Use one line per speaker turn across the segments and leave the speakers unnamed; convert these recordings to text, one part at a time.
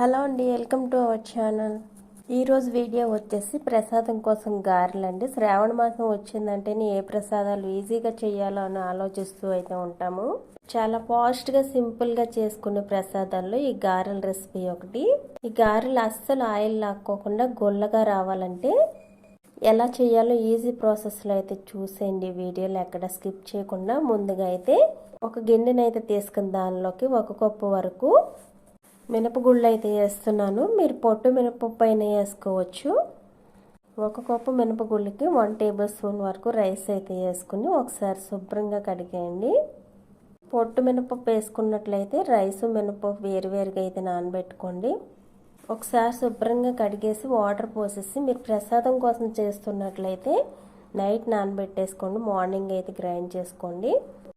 Hello అండి welcome to our channel. ఈరోజు video వచ్చేసి ప్రసాదం కోసం గారెలండి శ్రావణ మాసం వచ్చిందంటేనే ఏ ప్రసాదాలు ఈజీగా చేయాలో అని ఆలోచిస్తూ అయితే ఉంటాము. చాలా ఫాస్ట్గా సింపుల్గా చేసుకునే ప్రసాదాల్లో ఈ గారెల రెసిపీ ఒకటి. ఈ గారెలు అస్సలు ఆయిల్ లాక్కోకుండా గొల్లగా రావాలంటే ఎలా చేయాలో ఈజీ ప్రాసెస్లో అయితే చూసేయండి వీడియోలు. ఎక్కడ స్కిప్ చేయకుండా ముందుగా అయితే ఒక గిన్నెనైతే తీసుకుని దానిలోకి ఒక కప్పు వరకు మినపగుళ్ళు అయితే వేస్తున్నాను. మీరు పొట్టు మినపప్పు అయినా వేసుకోవచ్చు. ఒక కప్పు మినపగుళ్ళకి వన్ టేబుల్ స్పూన్ వరకు రైస్ అయితే వేసుకుని ఒకసారి శుభ్రంగా కడిగేయండి. పొట్టు మినపప్పు వేసుకున్నట్లయితే రైసు మినపప్పు వేరువేరుగా అయితే నానబెట్టుకోండి. ఒకసారి శుభ్రంగా కడిగేసి వాటర్ పోసేసి మీరు ప్రసాదం కోసం చేస్తున్నట్లయితే నైట్ నానబెట్టేసుకోండి. మార్నింగ్ అయితే గ్రైండ్ చేసుకోండి.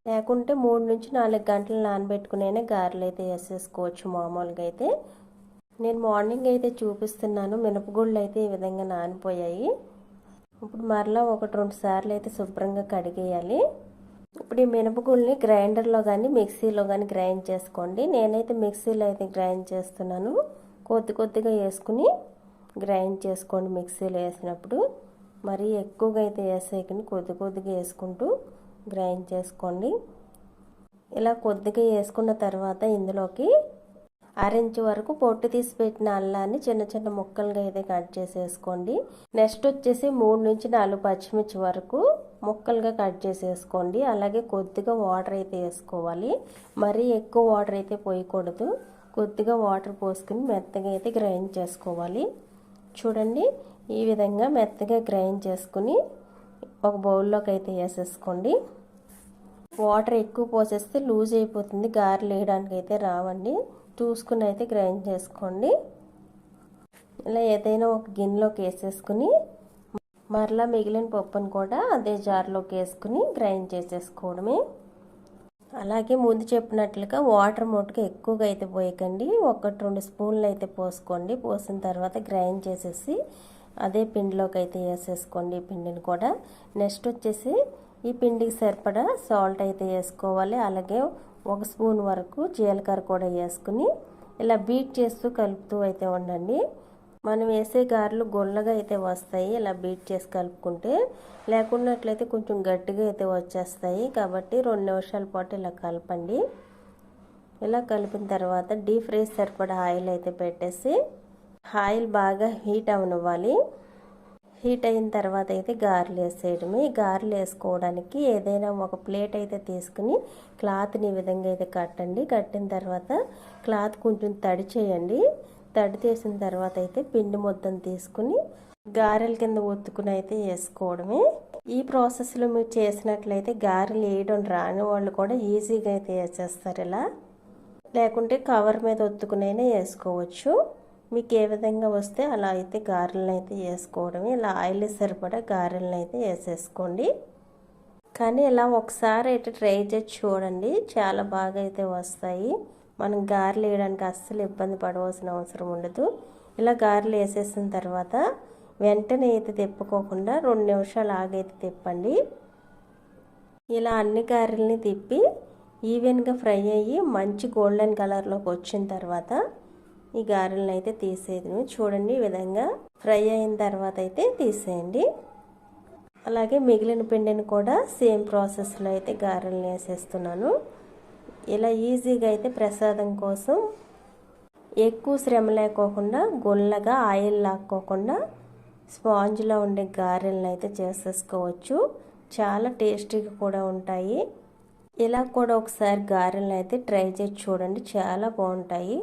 లేకుంటే మూడు నుంచి నాలుగు గంటలు నానబెట్టుకునే గారెలు అయితే వేసేసుకోవచ్చు మామూలుగా అయితే. నేను మార్నింగ్ అయితే చూపిస్తున్నాను మినపగుళ్ళు అయితే ఈ విధంగా నానిపోయాయి. ఇప్పుడు మరలా ఒకటి రెండు సార్లు అయితే శుభ్రంగా కడిగేయాలి. ఇప్పుడు ఈ మినపగుళ్ళని గ్రైండర్లో కానీ మిక్సీలో కానీ గ్రైండ్ చేసుకోండి. నేనైతే మిక్సీలో అయితే గ్రైండ్ చేస్తున్నాను. కొద్ది కొద్దిగా వేసుకుని గ్రైండ్ చేసుకోండి మిక్సీలో వేసినప్పుడు. మరీ ఎక్కువగా అయితే వేసేయకండి కొద్ది కొద్దిగా వేసుకుంటూ గ్రైండ్ చేసుకోండి. ఇలా కొద్దిగా వేసుకున్న తర్వాత ఇందులోకి అరెంజ్ వరకు పొట్టు తీసి పెట్టిన అల్లాన్ని చిన్న చిన్న ముక్కలుగా అయితే కట్ చేసేసుకోండి. నెక్స్ట్ వచ్చేసి మూడు నుంచి నాలుగు పచ్చిమిర్చి వరకు ముక్కలుగా కట్ చేసేసుకోండి. అలాగే కొద్దిగా వాటర్ అయితే వేసుకోవాలి. మరీ ఎక్కువ వాటర్ అయితే పోయకూడదు. కొద్దిగా వాటర్ పోసుకుని మెత్తగా అయితే గ్రైండ్ చేసుకోవాలి. చూడండి ఈ విధంగా మెత్తగా గ్రైండ్ చేసుకుని ఒక బౌల్లోకి అయితే వేసేసుకోండి. వాటర్ ఎక్కువ పోసేస్తే లూజ్ అయిపోతుంది గారెలు వేయడానికి అయితే రావండి. చూసుకుని అయితే గ్రైండ్ చేసుకోండి. ఇలా ఏదైనా ఒక గిన్నెలోకి వేసేసుకుని మరలా మిగిలిన పప్పును కూడా అదే జార్లోకి వేసుకుని గ్రైండ్ చేసేసుకోవడమే. అలాగే ముందు చెప్పినట్లుగా వాటర్ మొట్టుగా ఎక్కువగా అయితే పోయకండి. ఒకటి రెండు స్పూన్లు అయితే పోసుకోండి. పోసిన తర్వాత గ్రైండ్ చేసేసి అదే పిండిలోకి అయితే వేసేసుకోండి ఈ పిండిని కూడా. నెక్స్ట్ వచ్చేసి ఈ పిండికి సరిపడా సాల్ట్ అయితే వేసుకోవాలి. అలాగే ఒక స్పూన్ వరకు జీలకర్ర కూడా వేసుకుని ఇలా బీట్ చేస్తూ కలుపుతూ అయితే ఉండండి. మనం వేసే గారెలు గొల్లగా అయితే వస్తాయి. ఇలా బీట్ చేసి కలుపుకుంటే లేకున్నట్లయితే కొంచెం గట్టిగా అయితే వచ్చేస్తాయి. కాబట్టి రెండు నిమిషాల పాటు ఇలా కలపండి. ఇలా కలిపిన తర్వాత డీప్ ఫ్రై సరిపడా ఆయిల్ అయితే పెట్టేసి ఆయిల్ బాగా హీట్ అవనివ్వాలి. హీట్ అయిన తర్వాత అయితే గారెలు వేసేయడమే. గారెలు వేసుకోవడానికి ఏదైనా ఒక ప్లేట్ అయితే తీసుకుని క్లాత్ని ఈ విధంగా అయితే కట్టండి. కట్టిన తర్వాత క్లాత్ కొంచెం తడి చేయండి. తడి చేసిన తర్వాత అయితే పిండి మొత్తం తీసుకుని గారెల కింద ఒత్తుకుని అయితే వేసుకోవడమే. ఈ ప్రాసెస్లో మీరు చేసినట్లయితే గారెలు వేయడం రాని వాళ్ళు కూడా ఈజీగా అయితే వేసేస్తారు ఇలా. లేకుంటే కవర్ మీద ఒత్తుకునైనా వేసుకోవచ్చు. మీకు ఏ విధంగా వస్తే అలా అయితే గారెలను అయితే వేసుకోవడమే. ఇలా ఆయిల్ సరిపడా గారెలను అయితే వేసేసుకోండి. కానీ ఇలా ఒకసారి అయితే ట్రై చేసి చూడండి. చాలా బాగా అయితే వస్తాయి. మనం గారెలు వేయడానికి అస్సలు ఇబ్బంది పడవలసిన అవసరం ఉండదు. ఇలా గారెలు వేసేసిన తర్వాత వెంటనే అయితే తిప్పుకోకుండా రెండు నిమిషాలు ఆగైతే తిప్పండి. ఇలా అన్ని గారెల్ని తిప్పి ఈవెన్గా ఫ్రై అయ్యి మంచి గోల్డెన్ కలర్లోకి వచ్చిన తర్వాత ఈ గారెలను అయితే తీసేది చూడండి ఈ విధంగా ఫ్రై అయిన తర్వాత అయితే తీసేయండి. అలాగే మిగిలిన పిండిని కూడా సేమ్ ప్రాసెస్లో అయితే గారెలను వేసేస్తున్నాను. ఇలా ఈజీగా అయితే ప్రసాదం కోసం ఎక్కువ శ్రమ లేకోకుండా గుల్లగా ఆయిల్ లాక్కోకుండా స్పాంజ్లో ఉండే గారెలను అయితే చేసేసుకోవచ్చు. చాలా టేస్టీగా కూడా ఉంటాయి. ఇలా కూడా ఒకసారి గారెలను అయితే ట్రై చేసి చూడండి. చాలా బాగుంటాయి.